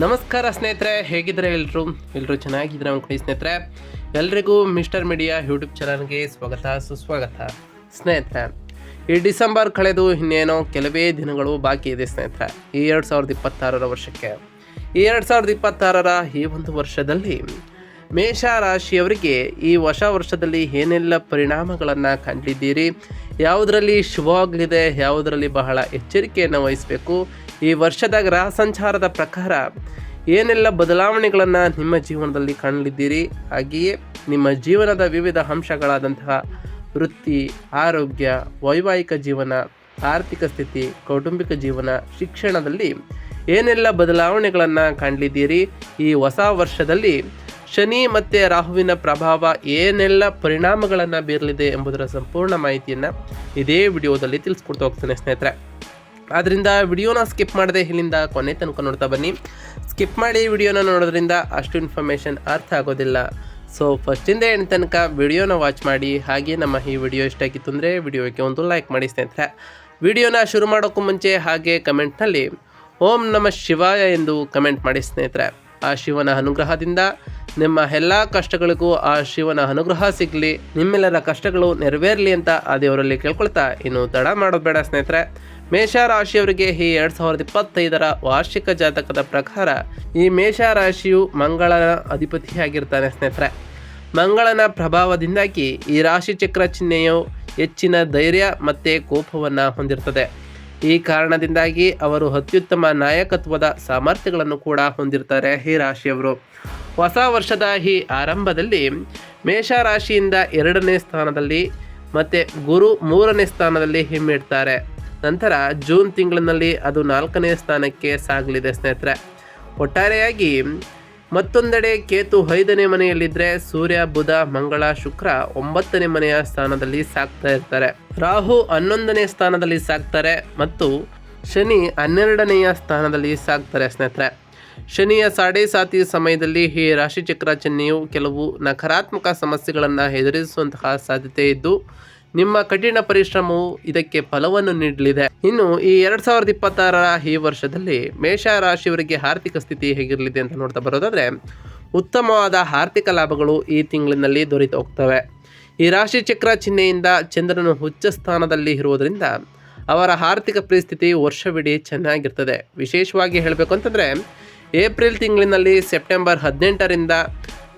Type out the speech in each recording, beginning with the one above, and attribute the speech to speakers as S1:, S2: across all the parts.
S1: ನಮಸ್ಕಾರ ಸ್ನೇಹಿತರೆ ಹೇಗಿದ್ರೆ ಎಲ್ಲರೂ ಎಲ್ಲರೂ ಚೆನ್ನಾಗಿದ್ರೆ ಅನ್ಕೊಳ್ಳಿ ಸ್ನೇಹಿತರೆ, ಎಲ್ರಿಗೂ ಮಿಸ್ಟರ್ ಮೀಡಿಯಾ ಯೂಟ್ಯೂಬ್ ಚಾನಲ್ಗೆ ಸ್ವಾಗತ, ಸುಸ್ವಾಗತ. ಸ್ನೇಹಿತರೆ, ಈ ಡಿಸೆಂಬರ್ ಕಳೆದು ಇನ್ನೇನೋ ಕೆಲವೇ ದಿನಗಳು ಬಾಕಿ ಇದೆ ಸ್ನೇಹಿತರೆ, ಈ ಎರಡು ಸಾವಿರದ ಇಪ್ಪತ್ತಾರರ ವರ್ಷಕ್ಕೆ. ಈ ಎರಡು ಸಾವಿರದ ಇಪ್ಪತ್ತಾರರ ಈ ಒಂದು ವರ್ಷದಲ್ಲಿ ಮೇಷ ರಾಶಿಯವರಿಗೆ ಈ ಹೊಸ ವರ್ಷದಲ್ಲಿ ಏನೆಲ್ಲ ಪರಿಣಾಮಗಳನ್ನು ಕಂಡಿದ್ದೀರಿ ಯಾವುದರಲ್ಲಿ ಶುಭವಾಗಲಿದೆ ಯಾವುದರಲ್ಲಿ ಬಹಳ ಎಚ್ಚರಿಕೆಯನ್ನು ವಹಿಸಬೇಕು. ಈ ವರ್ಷದ ಗ್ರಹ ಸಂಚಾರದ ಪ್ರಕಾರ ಏನೆಲ್ಲ ಬದಲಾವಣೆಗಳನ್ನು ನಿಮ್ಮ ಜೀವನದಲ್ಲಿ ಕಾಣಲಿದ್ದೀರಿ? ಹಾಗೆಯೇ ನಿಮ್ಮ ಜೀವನದ ವಿವಿಧ ಅಂಶಗಳಾದಂತಹ ವೃತ್ತಿ, ಆರೋಗ್ಯ, ವೈವಾಹಿಕ ಜೀವನ, ಆರ್ಥಿಕ ಸ್ಥಿತಿ, ಕೌಟುಂಬಿಕ ಜೀವನ, ಶಿಕ್ಷಣದಲ್ಲಿ ಏನೆಲ್ಲ ಬದಲಾವಣೆಗಳನ್ನು ಕಾಣಲಿದ್ದೀರಿ? ಈ ಹೊಸ ವರ್ಷದಲ್ಲಿ ಶನಿ ಮತ್ತು ರಾಹುವಿನ ಪ್ರಭಾವ ಏನೆಲ್ಲ ಪರಿಣಾಮಗಳನ್ನು ಬೀರಲಿದೆ ಎಂಬುದರ ಸಂಪೂರ್ಣ ಮಾಹಿತಿಯನ್ನು ಇದೇ ವಿಡಿಯೋದಲ್ಲಿ ತಿಳಿಸ್ಕೊಡ್ತಾ ಹೋಗ್ತೇನೆ ಸ್ನೇಹಿತರೆ. ಆದ್ದರಿಂದ ವಿಡಿಯೋನ ಸ್ಕಿಪ್ ಮಾಡದೆ ಇಲ್ಲಿಂದ ಕೊನೆ ತನಕ ನೋಡ್ತಾ ಬನ್ನಿ. ಸ್ಕಿಪ್ ಮಾಡಿ ವಿಡಿಯೋನ ನೋಡೋದ್ರಿಂದ ಅಷ್ಟು ಇನ್ಫಾರ್ಮೇಷನ್ ಅರ್ಥ ಆಗೋದಿಲ್ಲ. ಸೊ ಫಸ್ಟಿಂದ ಎಂಡ್ ತನಕ ವಿಡಿಯೋನ ವಾಚ್ ಮಾಡಿ, ಹಾಗೆ ನಮ್ಮ ಈ ವಿಡಿಯೋ ಇಷ್ಟ ಆಗಿತ್ತು ಅಂದರೆ ವಿಡಿಯೋಕ್ಕೆ ಒಂದು ಲೈಕ್ ಮಾಡಿ ಸ್ನೇಹಿತರೆ. ವಿಡಿಯೋನ ಶುರು ಮಾಡೋಕ್ಕೂ ಮುಂಚೆ ಹಾಗೆ ಕಮೆಂಟ್ನಲ್ಲಿ ಓಂ ನಮ ಶಿವಾಯ ಎಂದು ಕಮೆಂಟ್ ಮಾಡಿ ಸ್ನೇಹಿತರೆ. ಆ ಶಿವನ ಅನುಗ್ರಹದಿಂದ ನಿಮ್ಮ ಎಲ್ಲ ಕಷ್ಟಗಳಿಗೂ ಆ ಶಿವನ ಅನುಗ್ರಹ ಸಿಗಲಿ. ನಿಮ್ಮೆಲ್ಲರ ಕಷ್ಟಗಳು ನೆರವೇರಲಿ ಅಂತ ಆ ದೇವರಲ್ಲಿ ಕೇಳ್ಕೊಳ್ತಾ ಇನ್ನು ತಡ ಮಾಡೋದು ಬೇಡ ಸ್ನೇಹಿತರೆ. ಮೇಷ ರಾಶಿಯವರಿಗೆ ಈ ಎರಡು ಸಾವಿರದ ಇಪ್ಪತ್ತೈದರ ವಾರ್ಷಿಕ ಜಾತಕದ ಪ್ರಕಾರ ಈ ಮೇಷ ರಾಶಿಯು ಮಂಗಳನ ಅಧಿಪತಿಯಾಗಿರ್ತಾನೆ ಸ್ನೇಹಿತರೆ. ಮಂಗಳನ ಪ್ರಭಾವದಿಂದಾಗಿ ಈ ರಾಶಿ ಚಕ್ರ ಚಿಹ್ನೆಯು ಹೆಚ್ಚಿನ ಧೈರ್ಯ ಮತ್ತು ಕೋಪವನ್ನು ಹೊಂದಿರ್ತದೆ. ಈ ಕಾರಣದಿಂದಾಗಿ ಅವರು ಅತ್ಯುತ್ತಮ ನಾಯಕತ್ವದ ಸಾಮರ್ಥ್ಯಗಳನ್ನು ಕೂಡ ಹೊಂದಿರ್ತಾರೆ ಈ ರಾಶಿಯವರು. ಹೊಸ ವರ್ಷದ ಈ ಆರಂಭದಲ್ಲಿ ಮೇಷ ರಾಶಿಯಿಂದ ಎರಡನೇ ಸ್ಥಾನದಲ್ಲಿ ಮತ್ತು ಗುರು ಮೂರನೇ ಸ್ಥಾನದಲ್ಲಿ ಹಿಮ್ಮಿಡ್ತಾರೆ. ನಂತರ ಜೂನ್ ತಿಂಗಳಿನಲ್ಲಿ ಅದು ನಾಲ್ಕನೇ ಸ್ಥಾನಕ್ಕೆ ಸಾಗಲಿದೆ ಸ್ನೇಹಿತರೆ. ಒಟ್ಟಾರೆಯಾಗಿ ಮತ್ತೊಂದೆಡೆ ಕೇತು ಐದನೇ ಮನೆಯಲ್ಲಿದ್ದರೆ ಸೂರ್ಯ, ಬುಧ, ಮಂಗಳ, ಶುಕ್ರ ಒಂಬತ್ತನೇ ಮನೆಯ ಸ್ಥಾನದಲ್ಲಿ ಸಾಕ್ತಾ ಇರ್ತಾರೆ. ರಾಹು ಹನ್ನೊಂದನೇ ಸ್ಥಾನದಲ್ಲಿ ಸಾಕ್ತಾರೆ ಮತ್ತು ಶನಿ ಹನ್ನೆರಡನೆಯ ಸ್ಥಾನದಲ್ಲಿ ಸಾಕ್ತಾರೆ ಸ್ನೇಹಿತರೆ. ಶನಿಯ ಸಾಡೆ ಸಾತಿ ಸಮಯದಲ್ಲಿ ಈ ರಾಶಿಚಕ್ರ ಚಿಹ್ನೆಯು ಕೆಲವು ನಕಾರಾತ್ಮಕ ಸಮಸ್ಯೆಗಳನ್ನು ಎದುರಿಸುವಂತಹ ಸಾಧ್ಯತೆ ಇದ್ದು ನಿಮ್ಮ ಕಠಿಣ ಪರಿಶ್ರಮವು ಇದಕ್ಕೆ ಫಲವನ್ನು ನೀಡಲಿದೆ. ಇನ್ನು ಈ ಎರಡ್ ಸಾವಿರದ ಇಪ್ಪತ್ತಾರರ ಈ ವರ್ಷದಲ್ಲಿ ಮೇಷ ರಾಶಿಯವರಿಗೆ ಆರ್ಥಿಕ ಸ್ಥಿತಿ ಹೇಗಿರಲಿದೆ ಅಂತ ನೋಡ್ತಾ ಬರೋದಾದ್ರೆ, ಉತ್ತಮವಾದ ಆರ್ಥಿಕ ಲಾಭಗಳು ಈ ತಿಂಗಳಿನಲ್ಲಿ ದೊರೆತು ಹೋಗ್ತವೆ. ಈ ರಾಶಿ ಚಕ್ರ ಚಿಹ್ನೆಯಿಂದ ಚಂದ್ರನು ಉಚ್ಚ ಸ್ಥಾನದಲ್ಲಿ ಇರುವುದರಿಂದ ಅವರ ಆರ್ಥಿಕ ಪರಿಸ್ಥಿತಿ ವರ್ಷವಿಡೀ ಚೆನ್ನಾಗಿರ್ತದೆ. ವಿಶೇಷವಾಗಿ ಹೇಳಬೇಕು ಅಂತಂದರೆ, ಏಪ್ರಿಲ್ ತಿಂಗಳಿನಲ್ಲಿ ಸೆಪ್ಟೆಂಬರ್ ಹದಿನೆಂಟರಿಂದ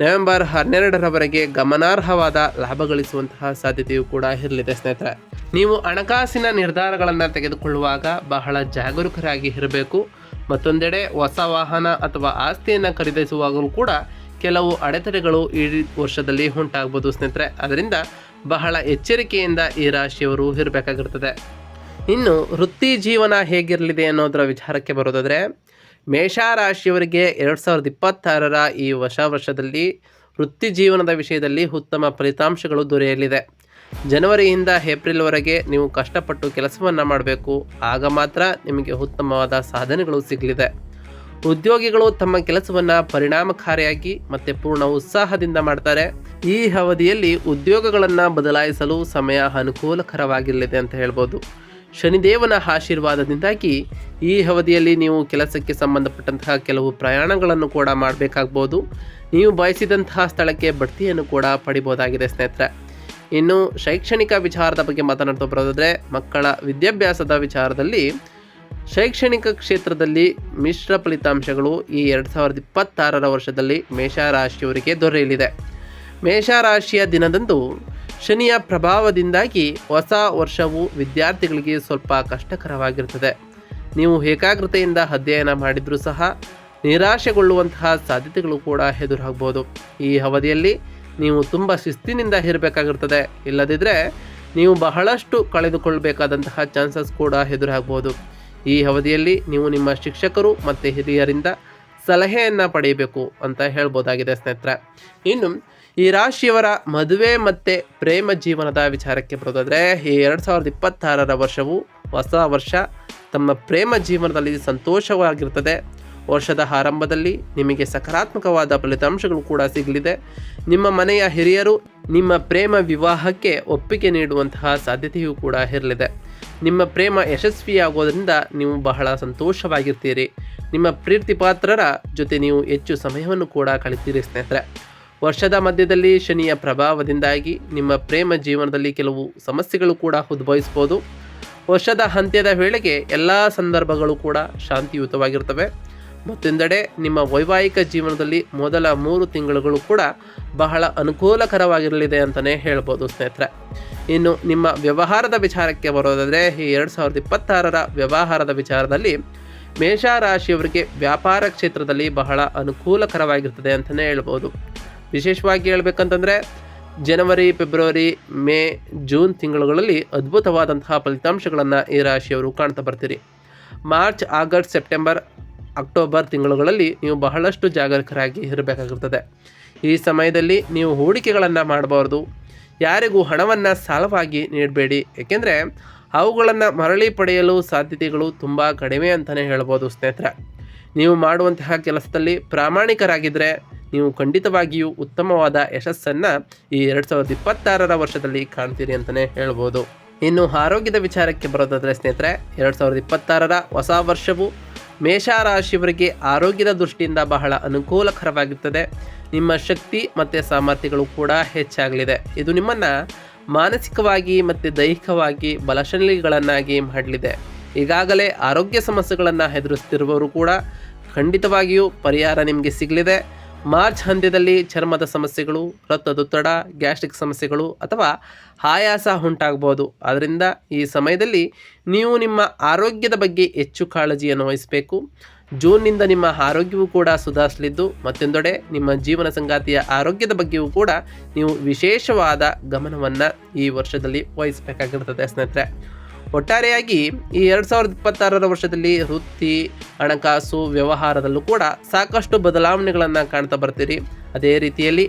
S1: ನವೆಂಬರ್ ಹನ್ನೆರಡರವರೆಗೆ ಗಮನಾರ್ಹವಾದ ಲಾಭ ಗಳಿಸುವಂತಹ ಸಾಧ್ಯತೆಯೂ ಕೂಡ ಇರಲಿದೆ ಸ್ನೇಹಿತರೆ. ನೀವು ಹಣಕಾಸಿನ ನಿರ್ಧಾರಗಳನ್ನು ತೆಗೆದುಕೊಳ್ಳುವಾಗ ಬಹಳ ಜಾಗರೂಕರಾಗಿ ಇರಬೇಕು. ಮತ್ತೊಂದೆಡೆ ಹೊಸ ವಾಹನ ಅಥವಾ ಆಸ್ತಿಯನ್ನು ಖರೀದಿಸುವಾಗಲೂ ಕೂಡ ಕೆಲವು ಅಡೆತಡೆಗಳು ಈ ವರ್ಷದಲ್ಲಿ ಉಂಟಾಗ್ಬೋದು ಸ್ನೇಹಿತರೆ. ಅದರಿಂದ ಬಹಳ ಎಚ್ಚರಿಕೆಯಿಂದ ಈ ರಾಶಿಯವರು ಇರಬೇಕಾಗಿರ್ತದೆ. ಇನ್ನು ವೃತ್ತಿ ಜೀವನ ಹೇಗಿರಲಿದೆ ಅನ್ನೋದರ ವಿಚಾರಕ್ಕೆ ಬರೋದಾದರೆ ಮೇಷ ರಾಶಿಯವರಿಗೆ ಎರಡು ಸಾವಿರದ ಇಪ್ಪತ್ತಾರರ ಈ ಹೊಸ ವರ್ಷದಲ್ಲಿ ವೃತ್ತಿ ಜೀವನದ ವಿಷಯದಲ್ಲಿ ಉತ್ತಮ ಫಲಿತಾಂಶಗಳು ದೊರೆಯಲಿದೆ. ಜನವರಿಯಿಂದ ಏಪ್ರಿಲ್ವರೆಗೆ ನೀವು ಕಷ್ಟಪಟ್ಟು ಕೆಲಸವನ್ನು ಮಾಡಬೇಕು. ಆಗ ಮಾತ್ರ ನಿಮಗೆ ಉತ್ತಮವಾದ ಸಾಧನೆಗಳು ಸಿಗಲಿದೆ. ಉದ್ಯೋಗಿಗಳು ತಮ್ಮ ಕೆಲಸವನ್ನು ಪರಿಣಾಮಕಾರಿಯಾಗಿ ಮತ್ತು ಪೂರ್ಣ ಉತ್ಸಾಹದಿಂದ ಮಾಡ್ತಾರೆ. ಈ ಅವಧಿಯಲ್ಲಿ ಉದ್ಯೋಗಗಳನ್ನು ಬದಲಾಯಿಸಲು ಸಮಯ ಅನುಕೂಲಕರವಾಗಿರಲಿದೆ ಅಂತ ಹೇಳ್ಬೋದು. ಶನಿದೇವನ ಆಶೀರ್ವಾದದಿಂದಾಗಿ ಈ ಅವಧಿಯಲ್ಲಿ ನೀವು ಕೆಲಸಕ್ಕೆ ಸಂಬಂಧಪಟ್ಟಂತಹ ಕೆಲವು ಪ್ರಯಾಣಗಳನ್ನು ಕೂಡ ಮಾಡಬೇಕಾಗ್ಬೋದು. ನೀವು ಬಯಸಿದಂತಹ ಸ್ಥಳಕ್ಕೆ ಬಡ್ತಿಯನ್ನು ಕೂಡ ಪಡಿಬೋದಾಗಿದೆ ಸ್ನೇಹಿತರೆ. ಇನ್ನು ಶೈಕ್ಷಣಿಕ ವಿಚಾರದ ಬಗ್ಗೆ ಮಾತನಾಡ್ತಾ ಬರೋದಾದರೆ, ಮಕ್ಕಳ ವಿದ್ಯಾಭ್ಯಾಸದ ವಿಚಾರದಲ್ಲಿ ಶೈಕ್ಷಣಿಕ ಕ್ಷೇತ್ರದಲ್ಲಿ ಮಿಶ್ರ ಫಲಿತಾಂಶಗಳು ಈ ಎರಡು ಸಾವಿರದ ಇಪ್ಪತ್ತಾರರ ವರ್ಷದಲ್ಲಿ ಮೇಷರಾಶಿಯವರಿಗೆ ದೊರೆಯಲಿದೆ. ಮೇಷರಾಶಿಯ ದಿನದಂದು ಶನಿಯ ಪ್ರಭಾವದಿಂದಾಗಿ ಹೊಸ ವರ್ಷವು ವಿದ್ಯಾರ್ಥಿಗಳಿಗೆ ಸ್ವಲ್ಪ ಕಷ್ಟಕರವಾಗಿರುತ್ತದೆ. ನೀವು ಏಕಾಗ್ರತೆಯಿಂದ ಅಧ್ಯಯನ ಮಾಡಿದರೂ ಸಹ ನಿರಾಶೆಗೊಳ್ಳುವಂತಹ ಸಾಧ್ಯತೆಗಳು ಕೂಡ ಎದುರಾಗ್ಬೋದು. ಈ ಅವಧಿಯಲ್ಲಿ ನೀವು ತುಂಬ ಶಿಸ್ತಿನಿಂದ ಇರಬೇಕಾಗಿರ್ತದೆ ಇಲ್ಲದಿದ್ದರೆ ನೀವು ಬಹಳಷ್ಟು ಕಳೆದುಕೊಳ್ಳಬೇಕಾದಂತಹ ಚಾನ್ಸಸ್ ಕೂಡ ಎದುರಾಗ್ಬೋದು. ಈ ಅವಧಿಯಲ್ಲಿ ನೀವು ನಿಮ್ಮ ಶಿಕ್ಷಕರು ಮತ್ತು ಹಿರಿಯರಿಂದ ಸಲಹೆಯನ್ನು ಪಡೆಯಬೇಕು ಅಂತ ಹೇಳ್ಬೋದಾಗಿದೆ ಸ್ನೇಹಿತರೆ. ಇನ್ನು ಈ ರಾಶಿಯವರ ಮದುವೆ ಮತ್ತು ಪ್ರೇಮ ಜೀವನದ ವಿಚಾರಕ್ಕೆ ಬರೋದಾದರೆ, ಈ ಎರಡು ಸಾವಿರದ ಇಪ್ಪತ್ತಾರರ ವರ್ಷವು ಹೊಸ ವರ್ಷ. ತಮ್ಮ ಪ್ರೇಮ ಜೀವನದಲ್ಲಿ ಸಂತೋಷವಾಗಿರ್ತದೆ ವರ್ಷದ ಆರಂಭದಲ್ಲಿ ನಿಮಗೆ ಸಕಾರಾತ್ಮಕವಾದ ಫಲಿತಾಂಶಗಳು ಕೂಡ ಸಿಗಲಿದೆ. ನಿಮ್ಮ ಮನೆಯ ಹಿರಿಯರು ನಿಮ್ಮ ಪ್ರೇಮ ವಿವಾಹಕ್ಕೆ ಒಪ್ಪಿಗೆ ನೀಡುವಂತಹ ಸಾಧ್ಯತೆಯೂ ಕೂಡ ಇರಲಿದೆ. ನಿಮ್ಮ ಪ್ರೇಮ ಯಶಸ್ವಿಯಾಗೋದ್ರಿಂದ ನೀವು ಬಹಳ ಸಂತೋಷವಾಗಿರ್ತೀರಿ. ನಿಮ್ಮ ಪ್ರೀತಿ ಪಾತ್ರರ ಜೊತೆ ನೀವು ಹೆಚ್ಚು ಸಮಯವನ್ನು ಕೂಡ ಕಳಿತೀರಿ ಸ್ನೇಹಿತರೆ. ವರ್ಷದ ಮಧ್ಯದಲ್ಲಿ ಶನಿಯ ಪ್ರಭಾವದಿಂದಾಗಿ ನಿಮ್ಮ ಪ್ರೇಮ ಜೀವನದಲ್ಲಿ ಕೆಲವು ಸಮಸ್ಯೆಗಳು ಕೂಡ ಉದ್ಭವಿಸ್ಬೋದು ವರ್ಷದ ಅಂತ್ಯದ ವೇಳೆಗೆ ಎಲ್ಲ ಸಂದರ್ಭಗಳು ಕೂಡ ಶಾಂತಿಯುತವಾಗಿರ್ತವೆ ಮತ್ತೊಂದೆಡೆ, ನಿಮ್ಮ ವೈವಾಹಿಕ ಜೀವನದಲ್ಲಿ ಮೊದಲ ಮೂರು ತಿಂಗಳುಗಳು ಕೂಡ ಬಹಳ ಅನುಕೂಲಕರವಾಗಿರಲಿದೆ ಅಂತಲೇ ಹೇಳ್ಬೋದು ಸ್ನೇಹಿತರೆ. ಇನ್ನು ನಿಮ್ಮ ವ್ಯವಹಾರದ ವಿಚಾರಕ್ಕೆ ಬರೋದಾದರೆ, ಈ ಎರಡು ಸಾವಿರದ ಇಪ್ಪತ್ತಾರರ ವ್ಯವಹಾರದ ವಿಚಾರದಲ್ಲಿ ಮೇಷರಾಶಿಯವರಿಗೆ ವ್ಯಾಪಾರ ಕ್ಷೇತ್ರದಲ್ಲಿ ಬಹಳ ಅನುಕೂಲಕರವಾಗಿರ್ತದೆ ಅಂತಲೇ ಹೇಳ್ಬೋದು. ವಿಶೇಷವಾಗಿ ಹೇಳ್ಬೇಕಂತಂದರೆ ಜನವರಿ, ಫೆಬ್ರವರಿ, ಮೇ, ಜೂನ್ ತಿಂಗಳುಗಳಲ್ಲಿ ಅದ್ಭುತವಾದಂತಹ ಫಲಿತಾಂಶಗಳನ್ನು ಈ ರಾಶಿಯವರು ಕಾಣ್ತಾ ಬರ್ತೀರಿ. ಮಾರ್ಚ್, ಆಗಸ್ಟ್, ಸೆಪ್ಟೆಂಬರ್, ಅಕ್ಟೋಬರ್ ತಿಂಗಳುಗಳಲ್ಲಿ ನೀವು ಬಹಳಷ್ಟು ಜಾಗರೂಕರಾಗಿ ಇರಬೇಕಾಗಿರ್ತದೆ. ಈ ಸಮಯದಲ್ಲಿ ನೀವು ಹೂಡಿಕೆಗಳನ್ನು ಮಾಡಬಾರ್ದು. ಯಾರಿಗೂ ಹಣವನ್ನು ಸಾಲವಾಗಿ ನೀಡಬೇಡಿ. ಏಕೆಂದರೆ ಅವುಗಳನ್ನು ಮರಳಿ ಪಡೆಯಲು ಸಾಧ್ಯತೆಗಳು ತುಂಬ ಕಡಿಮೆ ಅಂತಲೇ ಹೇಳ್ಬೋದು ಸ್ನೇಹಿತರೆ. ನೀವು ಮಾಡುವಂತಹ ಕೆಲಸದಲ್ಲಿ ಪ್ರಾಮಾಣಿಕರಾಗಿದ್ದರೆ ನೀವು ಖಂಡಿತವಾಗಿಯೂ ಉತ್ತಮವಾದ ಯಶಸ್ಸನ್ನು ಈ ಎರಡು ಸಾವಿರದ ಇಪ್ಪತ್ತಾರರ ವರ್ಷದಲ್ಲಿ ಕಾಣ್ತೀರಿ ಅಂತಲೇ ಹೇಳ್ಬೋದು. ಇನ್ನು ಆರೋಗ್ಯದ ವಿಚಾರಕ್ಕೆ ಬರೋದಾದರೆ ಸ್ನೇಹಿತರೆ, ಎರಡು ಸಾವಿರದ ಇಪ್ಪತ್ತಾರರ ಹೊಸ ವರ್ಷವು ಮೇಷರಾಶಿಯವರಿಗೆ ಆರೋಗ್ಯದ ದೃಷ್ಟಿಯಿಂದ ಬಹಳ ಅನುಕೂಲಕರವಾಗಿರ್ತದೆ. ನಿಮ್ಮ ಶಕ್ತಿ ಮತ್ತು ಸಾಮರ್ಥ್ಯಗಳು ಕೂಡ ಹೆಚ್ಚಾಗಲಿದೆ. ಇದು ನಿಮ್ಮನ್ನು ಮಾನಸಿಕವಾಗಿ ಮತ್ತು ದೈಹಿಕವಾಗಿ ಬಲಶಾಲಿಗಳನ್ನಾಗಿ ಮಾಡಲಿದೆ. ಈಗಾಗಲೇ ಆರೋಗ್ಯ ಸಮಸ್ಯೆಗಳನ್ನು ಎದುರಿಸ್ತಿರುವವರು ಕೂಡ ಖಂಡಿತವಾಗಿಯೂ ಪರಿಹಾರ ನಿಮಗೆ ಸಿಗಲಿದೆ. ಮಾರ್ಚ್ ಹಂತದಲ್ಲಿ ಚರ್ಮದ ಸಮಸ್ಯೆಗಳು, ರಕ್ತದೊತ್ತಡ, ಗ್ಯಾಸ್ಟ್ರಿಕ್ ಸಮಸ್ಯೆಗಳು ಅಥವಾ ಆಯಾಸ ಉಂಟಾಗ್ಬೋದು. ಆದ್ದರಿಂದ ಈ ಸಮಯದಲ್ಲಿ ನೀವು ನಿಮ್ಮ ಆರೋಗ್ಯದ ಬಗ್ಗೆ ಹೆಚ್ಚು ಕಾಳಜಿಯನ್ನು ವಹಿಸಬೇಕು. ಜೂನ್ನಿಂದ ನಿಮ್ಮ ಆರೋಗ್ಯವೂ ಕೂಡ ಸುಧಾರಿಸಲಿದ್ದು, ಮತ್ತೊಂದೆಡೆ ನಿಮ್ಮ ಜೀವನ ಸಂಗಾತಿಯ ಆರೋಗ್ಯದ ಬಗ್ಗೆಯೂ ಕೂಡ ನೀವು ವಿಶೇಷವಾದ ಗಮನವನ್ನು ಈ ವರ್ಷದಲ್ಲಿ ವಹಿಸಬೇಕಾಗಿರ್ತದೆ ಸ್ನೇಹಿತರೆ. ಒಟ್ಟಾರೆಯಾಗಿ ಈ ಎರಡು ಸಾವಿರದ ಇಪ್ಪತ್ತಾರರ ವರ್ಷದಲ್ಲಿ ವೃತ್ತಿ, ಹಣಕಾಸು, ವ್ಯವಹಾರದಲ್ಲೂ ಕೂಡ ಸಾಕಷ್ಟು ಬದಲಾವಣೆಗಳನ್ನು ಕಾಣ್ತಾ ಬರ್ತೀರಿ. ಅದೇ ರೀತಿಯಲ್ಲಿ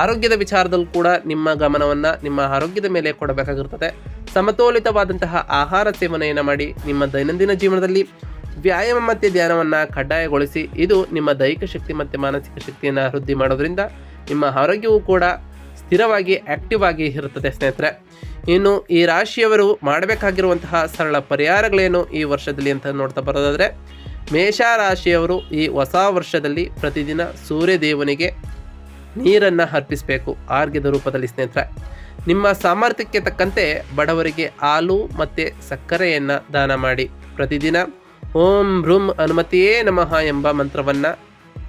S1: ಆರೋಗ್ಯದ ವಿಚಾರದಲ್ಲೂ ಕೂಡ ನಿಮ್ಮ ಗಮನವನ್ನು ನಿಮ್ಮ ಆರೋಗ್ಯದ ಮೇಲೆ ಕೊಡಬೇಕಾಗಿರ್ತದೆ. ಸಮತೋಲಿತವಾದಂತಹ ಆಹಾರ ಸೇವನೆಯನ್ನು ಮಾಡಿ ನಿಮ್ಮ ದೈನಂದಿನ ಜೀವನದಲ್ಲಿ ವ್ಯಾಯಾಮ ಮತ್ತು ಧ್ಯಾನವನ್ನು ಕಡ್ಡಾಯಗೊಳಿಸಿ ಇದು ನಿಮ್ಮ ದೈಹಿಕ ಶಕ್ತಿ ಮತ್ತು ಮಾನಸಿಕ ಶಕ್ತಿಯನ್ನು ವೃದ್ಧಿ ಮಾಡೋದ್ರಿಂದ ನಿಮ್ಮ ಆರೋಗ್ಯವೂ ಕೂಡ ಸ್ಥಿರವಾಗಿ ಆಕ್ಟಿವ್ ಆಗಿ ಇರುತ್ತದೆ ಸ್ನೇಹಿತರೆ. ಇನ್ನು ಈ ರಾಶಿಯವರು ಮಾಡಬೇಕಾಗಿರುವಂತಹ ಸರಳ ಪರಿಹಾರಗಳೇನು ಈ ವರ್ಷದಲ್ಲಿ ಅಂತ ನೋಡ್ತಾ ಬರೋದಾದರೆ, ಮೇಷ ರಾಶಿಯವರು ಈ ಹೊಸ ವರ್ಷದಲ್ಲಿ ಪ್ರತಿದಿನ ಸೂರ್ಯ ದೇವನಿಗೆ ನೀರನ್ನು ಅರ್ಪಿಸಬೇಕು ಆರ್ಗ್ಯದ ರೂಪದಲ್ಲಿ ಸ್ನೇಹಿತರೆ. ನಿಮ್ಮ ಸಾಮರ್ಥ್ಯಕ್ಕೆ ತಕ್ಕಂತೆ ಬಡವರಿಗೆ ಹಾಲು ಮತ್ತು ಸಕ್ಕರೆಯನ್ನು ದಾನ ಮಾಡಿ. ಪ್ರತಿದಿನ ಓಂ ಭ್ರೂಂ ಅನುಮತಿಯೇ ನಮಃ ಎಂಬ ಮಂತ್ರವನ್ನು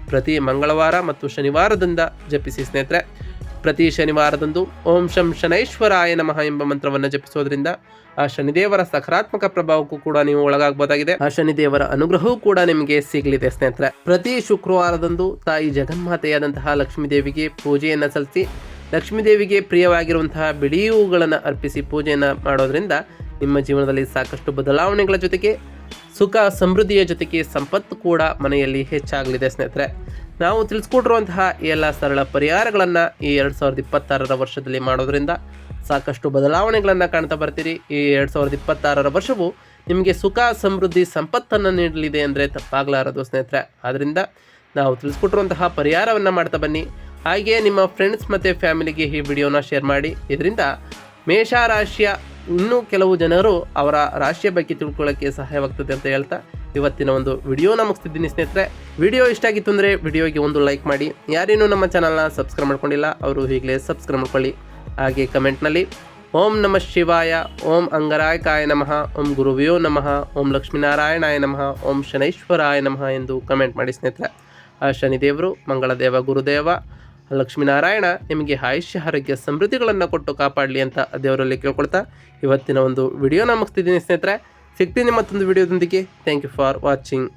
S1: ಪ್ರತಿ ಮಂಗಳವಾರ ಮತ್ತು ಶನಿವಾರದಿಂದ ಜಪಿಸಿ ಸ್ನೇಹಿತರೆ. ಪ್ರತಿ ಶನಿವಾರದಂದು ಓಂ ಶಂ ಶನೈಶ್ವರಾಯ ನಮಃ ಎಂಬ ಮಂತ್ರವನ್ನು ಜಪಿಸೋದ್ರಿಂದ ಆ ಶನಿದೇವರ ಸಕಾರಾತ್ಮಕ ಪ್ರಭಾವಕ್ಕೂ ಕೂಡ ನೀವು ಒಳಗಾಗಬಹುದಾಗಿದೆ. ಆ ಶನಿದೇವರ ಅನುಗ್ರಹವೂ ಕೂಡ ನಿಮಗೆ ಸಿಗಲಿದೆ ಸ್ನೇಹಿತರೆ. ಪ್ರತಿ ಶುಕ್ರವಾರದಂದು ತಾಯಿ ಜಗನ್ಮಾತೆಯಾದಂತಹ ಲಕ್ಷ್ಮೀ ದೇವಿಗೆ ಪೂಜೆಯನ್ನು ಸಲ್ಲಿಸಿ ಲಕ್ಷ್ಮೀ ದೇವಿಗೆ ಪ್ರಿಯವಾಗಿರುವಂತಹ ಬಿಳಿ ಹೂಗಳನ್ನು ಅರ್ಪಿಸಿ ಪೂಜೆಯನ್ನು ಮಾಡೋದ್ರಿಂದ ನಿಮ್ಮ ಜೀವನದಲ್ಲಿ ಸಾಕಷ್ಟು ಬದಲಾವಣೆಗಳ ಜೊತೆಗೆ ಸುಖ ಸಮೃದ್ಧಿಯ ಜೊತೆಗೆ ಸಂಪತ್ತು ಕೂಡ ಮನೆಯಲ್ಲಿ ಹೆಚ್ಚಾಗಲಿದೆ ಸ್ನೇಹಿತರೆ. ನಾವು ತಿಳಿಸ್ಕೊಟ್ಟಿರುವಂತಹ ಎಲ್ಲ ಸರಳ ಪರಿಹಾರಗಳನ್ನು ಈ ಎರಡು ಸಾವಿರದ ಇಪ್ಪತ್ತಾರರ ವರ್ಷದಲ್ಲಿ ಮಾಡೋದ್ರಿಂದ ಸಾಕಷ್ಟು ಬದಲಾವಣೆಗಳನ್ನು ಕಾಣ್ತಾ ಬರ್ತೀರಿ. ಈ ಎರಡು ಸಾವಿರದ ಇಪ್ಪತ್ತಾರರ ವರ್ಷವು ನಿಮಗೆ ಸುಖ, ಸಮೃದ್ಧಿ, ಸಂಪತ್ತನ್ನು ನೀಡಲಿದೆ ಅಂದರೆ ತಪ್ಪಾಗಲಾರದು ಸ್ನೇಹಿತರೆ. ಆದ್ದರಿಂದ ನಾವು ತಿಳಿಸ್ಕೊಟ್ಟಿರುವಂತಹ ಪರಿಹಾರವನ್ನು ಮಾಡ್ತಾ ಬನ್ನಿ. ಹಾಗೆಯೇ ನಿಮ್ಮ ಫ್ರೆಂಡ್ಸ್ ಮತ್ತು ಫ್ಯಾಮಿಲಿಗೆ ಈ ವಿಡಿಯೋನ ಶೇರ್ ಮಾಡಿ. ಇದರಿಂದ ಮೇಷರಾಶಿಯ ಇನ್ನೂ ಕೆಲವು ಜನರು ಅವರ ರಾಶಿಯ ಬಗ್ಗೆ ತಿಳ್ಕೊಳ್ಳೋಕ್ಕೆ ಸಹಾಯವಾಗ್ತದೆ ಅಂತ ಹೇಳ್ತಾ ಇವತ್ತಿನ ಒಂದು ವಿಡಿಯೋನ ಮುಗಿಸ್ತಿದ್ದೀನಿ ಸ್ನೇಹಿತರೆ. ವಿಡಿಯೋ ಇಷ್ಟ ಆಗಿತ್ತು ಅಂದರೆ ವಿಡಿಯೋಗೆ ಒಂದು ಲೈಕ್ ಮಾಡಿ. ಯಾರೇನೂ ನಮ್ಮ ಚಾನಲ್ನ ಸಬ್ಸ್ಕ್ರೈಬ್ ಮಾಡ್ಕೊಂಡಿಲ್ಲ, ಅವರು ಈಗಲೇ ಸಬ್ಸ್ಕ್ರೈಬ್ ಮಾಡ್ಕೊಳ್ಳಿ. ಹಾಗೆ ಕಮೆಂಟ್ನಲ್ಲಿ, ಓಂ ನಮಃ ಶಿವಾಯ, ಓಂ ಅಂಗರಾಯಕಾಯ ನಮಃ, ಓಂ ಗುರುವ್ಯೋ ನಮಃ, ಓಂ ಲಕ್ಷ್ಮೀನಾರಾಯಣಾಯ ನಮಃ, ಓಂ ಶನೈಶ್ವರಾಯ ನಮಃ ಎಂದು ಕಮೆಂಟ್ ಮಾಡಿ ಸ್ನೇಹಿತರೆ. ಆ ಶನಿದೇವರು, ಮಂಗಳದೇವ, ಗುರುದೇವ, ಲಕ್ಷ್ಮೀನಾರಾಯಣ ನಿಮಗೆ ಆಯುಷ್ಯ, ಆರೋಗ್ಯ, ಸಮೃದ್ಧಿಗಳನ್ನು ಕೊಟ್ಟು ಕಾಪಾಡಲಿ ಅಂತ ದೇವರಲ್ಲಿ ಕೇಳ್ಕೊಳ್ತಾ ಇವತ್ತಿನ ಒಂದು ವಿಡಿಯೋನ ಮುಗಿಸ್ತಿದ್ದೀನಿ ಸ್ನೇಹಿತರೆ. ಸಿಗ್ತೀನಿ ಮತ್ತೊಂದು ವಿಡಿಯೋದೊಂದಿಗೆ ಥ್ಯಾಂಕ್ ಯು ಫಾರ್ ವಾಚಿಂಗ್